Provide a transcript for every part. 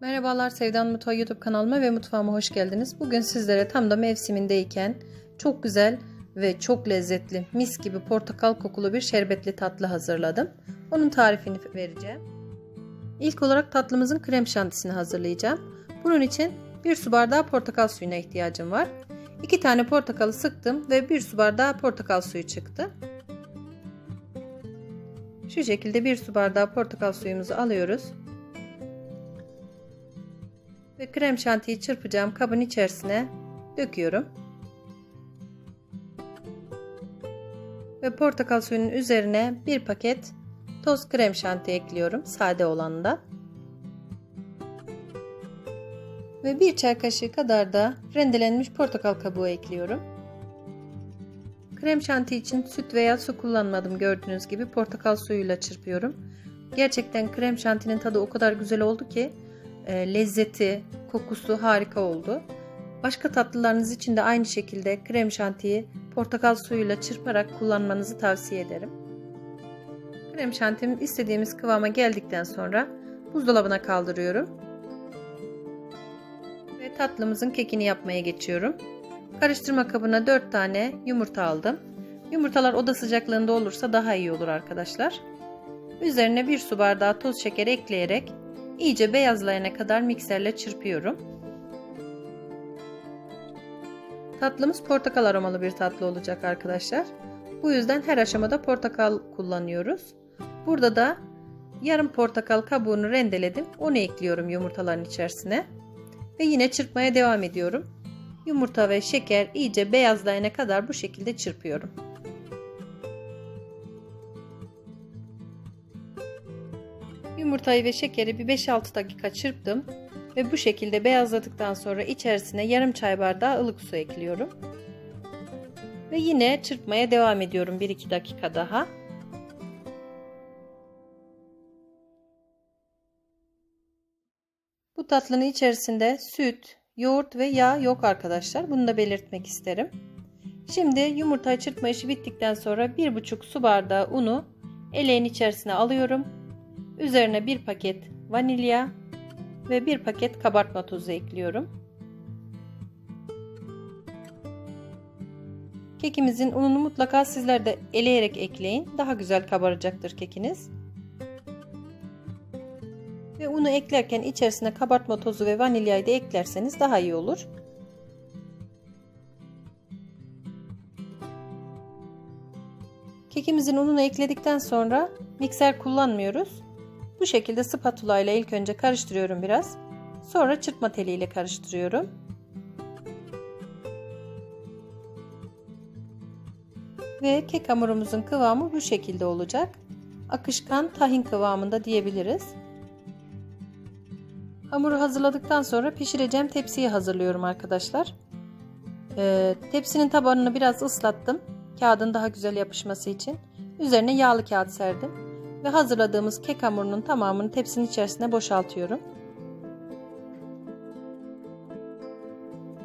Merhabalar Sevdan Mutfağı YouTube kanalıma ve mutfağıma hoş geldiniz. Bugün sizlere tam da mevsimindeyken çok güzel ve çok lezzetli mis gibi portakal kokulu bir şerbetli tatlı hazırladım. Onun tarifini vereceğim. İlk olarak tatlımızın krem şantisini hazırlayacağım. Bunun için 1 su bardağı portakal suyuna ihtiyacım var. 2 tane portakalı sıktım ve 1 su bardağı portakal suyu çıktı. Şu şekilde 1 su bardağı portakal suyumuzu alıyoruz. Krem şantiyi çırpacağım kabın içerisine döküyorum. Ve portakal suyunun üzerine bir paket toz krem şanti ekliyorum. Sade olanından. Ve bir çay kaşığı kadar da rendelenmiş portakal kabuğu ekliyorum. Krem şanti için süt veya su kullanmadım gördüğünüz gibi portakal suyuyla çırpıyorum. Gerçekten krem şantinin tadı o kadar güzel oldu ki e, lezzeti, kokusu harika oldu. Başka tatlılarınız için de aynı şekilde krem şantiyi portakal suyuyla çırparak kullanmanızı tavsiye ederim. Krem şantim istediğimiz kıvama geldikten sonra buzdolabına kaldırıyorum. Ve tatlımızın kekini yapmaya geçiyorum. Karıştırma kabına 4 tane yumurta aldım. Yumurtalar oda sıcaklığında olursa daha iyi olur arkadaşlar. Üzerine 1 su bardağı toz şeker ekleyerek iyice beyazlayana kadar mikserle çırpıyorum. Tatlımız portakal aromalı bir tatlı olacak arkadaşlar. Bu yüzden her aşamada portakal kullanıyoruz. Burada da yarım portakal kabuğunu rendeledim. Onu ekliyorum yumurtaların içerisine. Ve yine çırpmaya devam ediyorum. Yumurta ve şeker iyice beyazlayana kadar bu şekilde çırpıyorum. Yumurtayı ve şekeri bir 5-6 dakika çırptım ve bu şekilde beyazladıktan sonra içerisine yarım çay bardağı ılık su ekliyorum. Ve yine çırpmaya devam ediyorum 1-2 dakika daha. Bu tatlının içerisinde süt, yoğurt ve yağ yok arkadaşlar. Bunu da belirtmek isterim. Şimdi yumurta çırpma işi bittikten sonra 1,5 su bardağı unu eleğin içerisine alıyorum. Üzerine bir paket vanilya ve bir paket kabartma tozu ekliyorum. Kekimizin ununu mutlaka sizler de eleyerek ekleyin. Daha güzel kabaracaktır kekiniz. Ve unu eklerken içerisine kabartma tozu ve vanilyayı da eklerseniz daha iyi olur. Kekimizin ununu ekledikten sonra mikser kullanmıyoruz. Bu şekilde spatula ile ilk önce karıştırıyorum biraz. Sonra çırpma teliyle karıştırıyorum. Ve kek hamurumuzun kıvamı bu şekilde olacak. Akışkan tahin kıvamında diyebiliriz. Hamuru hazırladıktan sonra pişireceğim tepsiyi hazırlıyorum arkadaşlar. Ee, tepsinin tabanını biraz ıslattım. Kağıdın daha güzel yapışması için. Üzerine yağlı kağıt serdim. Ve hazırladığımız kek hamurunun tamamını tepsinin içerisine boşaltıyorum.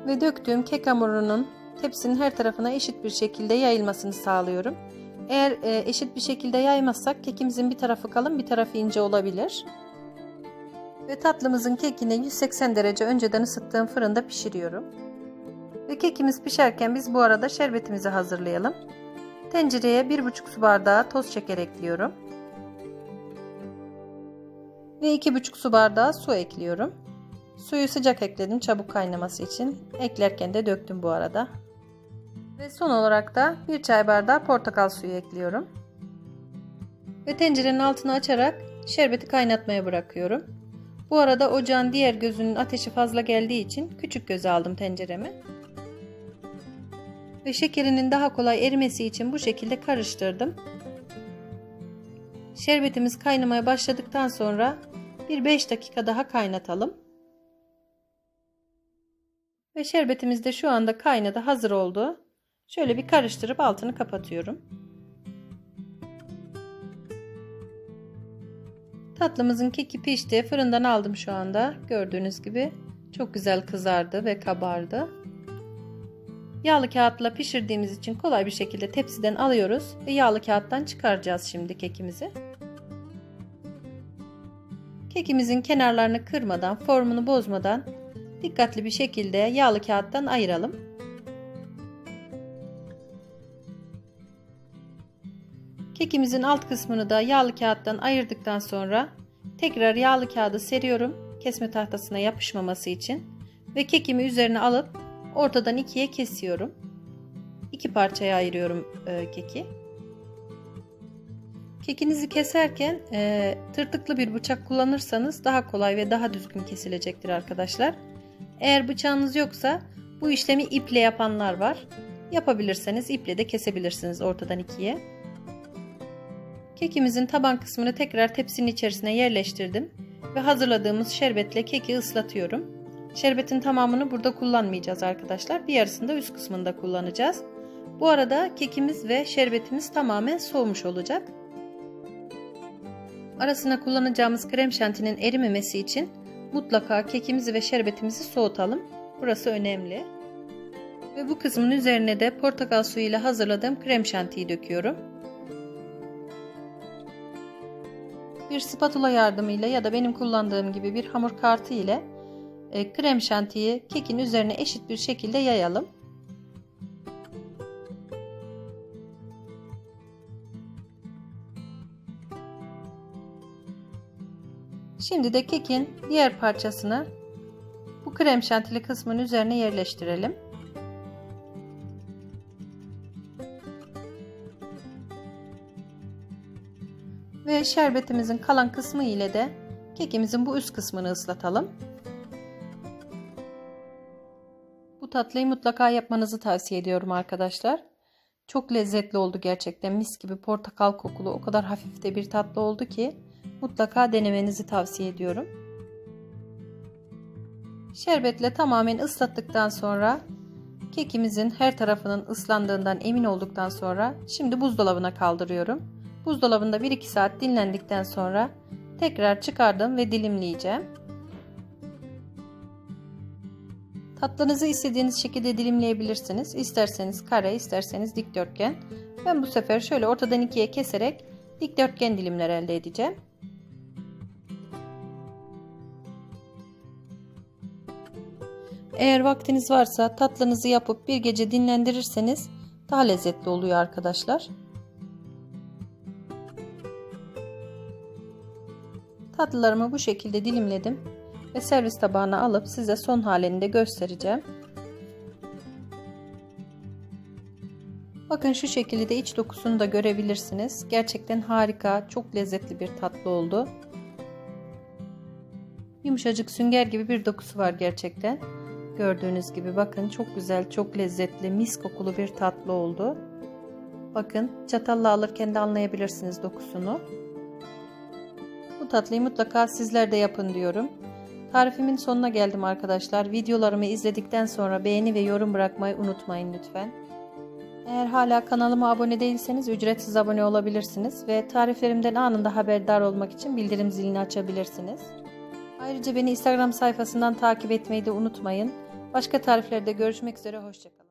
Ve döktüğüm kek hamurunun tepsinin her tarafına eşit bir şekilde yayılmasını sağlıyorum. Eğer e, eşit bir şekilde yaymazsak kekimizin bir tarafı kalın bir tarafı ince olabilir. Ve tatlımızın kekini 180 derece önceden ısıttığım fırında pişiriyorum. Ve kekimiz pişerken biz bu arada şerbetimizi hazırlayalım. Tencereye 1,5 su bardağı toz şeker ekliyorum. Ve 2,5 su bardağı su ekliyorum. Suyu sıcak ekledim çabuk kaynaması için. Eklerken de döktüm bu arada. Ve son olarak da 1 çay bardağı portakal suyu ekliyorum. Ve tencerenin altını açarak şerbeti kaynatmaya bırakıyorum. Bu arada ocağın diğer gözünün ateşi fazla geldiği için küçük göze aldım tenceremi. Ve şekerinin daha kolay erimesi için bu şekilde karıştırdım. Şerbetimiz kaynamaya başladıktan sonra bir 5 dakika daha kaynatalım. Ve şerbetimiz de şu anda kaynadı hazır oldu. Şöyle bir karıştırıp altını kapatıyorum. Tatlımızın keki pişti. Fırından aldım şu anda. Gördüğünüz gibi çok güzel kızardı ve kabardı. Yağlı kağıtla pişirdiğimiz için kolay bir şekilde tepsiden alıyoruz ve yağlı kağıttan çıkaracağız şimdi kekimizi. Kekimizin kenarlarını kırmadan, formunu bozmadan dikkatli bir şekilde yağlı kağıttan ayıralım. Kekimizin alt kısmını da yağlı kağıttan ayırdıktan sonra tekrar yağlı kağıdı seriyorum kesme tahtasına yapışmaması için ve kekimi üzerine alıp ortadan ikiye kesiyorum. İki parçaya ayırıyorum e, keki. Kekinizi keserken e, tırtıklı bir bıçak kullanırsanız daha kolay ve daha düzgün kesilecektir arkadaşlar. Eğer bıçağınız yoksa bu işlemi iple yapanlar var. Yapabilirseniz iple de kesebilirsiniz ortadan ikiye. Kekimizin taban kısmını tekrar tepsinin içerisine yerleştirdim ve hazırladığımız şerbetle keki ıslatıyorum. Şerbetin tamamını burada kullanmayacağız arkadaşlar. Bir yarısını da üst kısmında kullanacağız. Bu arada kekimiz ve şerbetimiz tamamen soğumuş olacak. Arasına kullanacağımız krem şantinin erimemesi için mutlaka kekimizi ve şerbetimizi soğutalım. Burası önemli. Ve bu kısmın üzerine de portakal suyu ile hazırladığım krem şantiyi döküyorum. Bir spatula yardımıyla ya da benim kullandığım gibi bir hamur kartı ile e, krem şantiyi kekin üzerine eşit bir şekilde yayalım. Şimdi de kekin diğer parçasını bu krem şantili kısmın üzerine yerleştirelim. Ve şerbetimizin kalan kısmı ile de kekimizin bu üst kısmını ıslatalım. Bu tatlıyı mutlaka yapmanızı tavsiye ediyorum arkadaşlar. Çok lezzetli oldu gerçekten. Mis gibi portakal kokulu o kadar hafif de bir tatlı oldu ki mutlaka denemenizi tavsiye ediyorum. Şerbetle tamamen ıslattıktan sonra kekimizin her tarafının ıslandığından emin olduktan sonra şimdi buzdolabına kaldırıyorum. Buzdolabında 1-2 saat dinlendikten sonra tekrar çıkardım ve dilimleyeceğim. Tatlınızı istediğiniz şekilde dilimleyebilirsiniz. İsterseniz kare, isterseniz dikdörtgen. Ben bu sefer şöyle ortadan ikiye keserek dikdörtgen dilimler elde edeceğim. Eğer vaktiniz varsa tatlınızı yapıp bir gece dinlendirirseniz daha lezzetli oluyor arkadaşlar. Tatlılarımı bu şekilde dilimledim ve servis tabağına alıp size son halini de göstereceğim. Bakın şu şekilde de iç dokusunu da görebilirsiniz. Gerçekten harika, çok lezzetli bir tatlı oldu. Yumuşacık sünger gibi bir dokusu var gerçekten. Gördüğünüz gibi bakın çok güzel, çok lezzetli, mis kokulu bir tatlı oldu. Bakın çatalla alırken de anlayabilirsiniz dokusunu. Bu tatlıyı mutlaka sizler de yapın diyorum. Tarifimin sonuna geldim arkadaşlar. Videolarımı izledikten sonra beğeni ve yorum bırakmayı unutmayın lütfen. Eğer hala kanalıma abone değilseniz ücretsiz abone olabilirsiniz ve tariflerimden anında haberdar olmak için bildirim zilini açabilirsiniz. Ayrıca beni Instagram sayfasından takip etmeyi de unutmayın. Başka tariflerde görüşmek üzere, hoşçakalın.